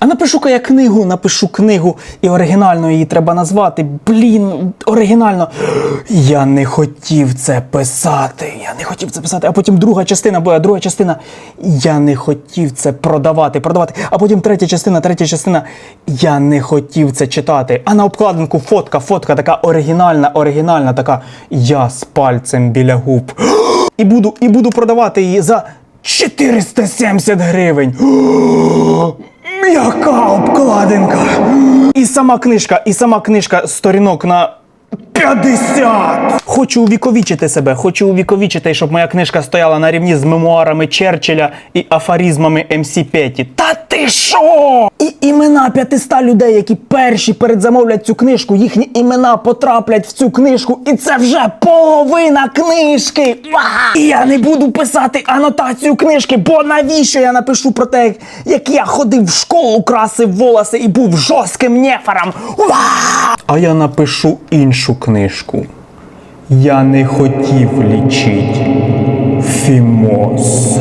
А напишу-ка я книгу, напишу книгу, і оригінально її треба назвати. Блін, оригінально. Я не хотів це писати. Я не хотів це писати. А потім друга частина буде, друга частина. Я не хотів це продавати, продавати. А потім третя частина, третя частина. Я не хотів це читати. А на обкладинку фотка, фотка така оригінальна, оригінальна, така я з пальцем біля губ. І буду, і буду продавати її за 470 гривень. Яка обкладинка! І сама книжка, і сама книжка сторінок на 50! Хочу увіковічити себе, хочу увіковічити, щоб моя книжка стояла на рівні з мемуарами Черчилля і афоризмами МС Петі. Та ти що? І імена 500 людей, які перші передзамовлять цю книжку, їхні імена потраплять в цю книжку, і це вже половина книжки. І я не буду писати анотацію книжки, бо навіщо я напишу про те, як я ходив в школу, красив волоси і був жорстким нефаром. Ва! А я напишу іншу книжку. Я не хотів лічить Фімоз.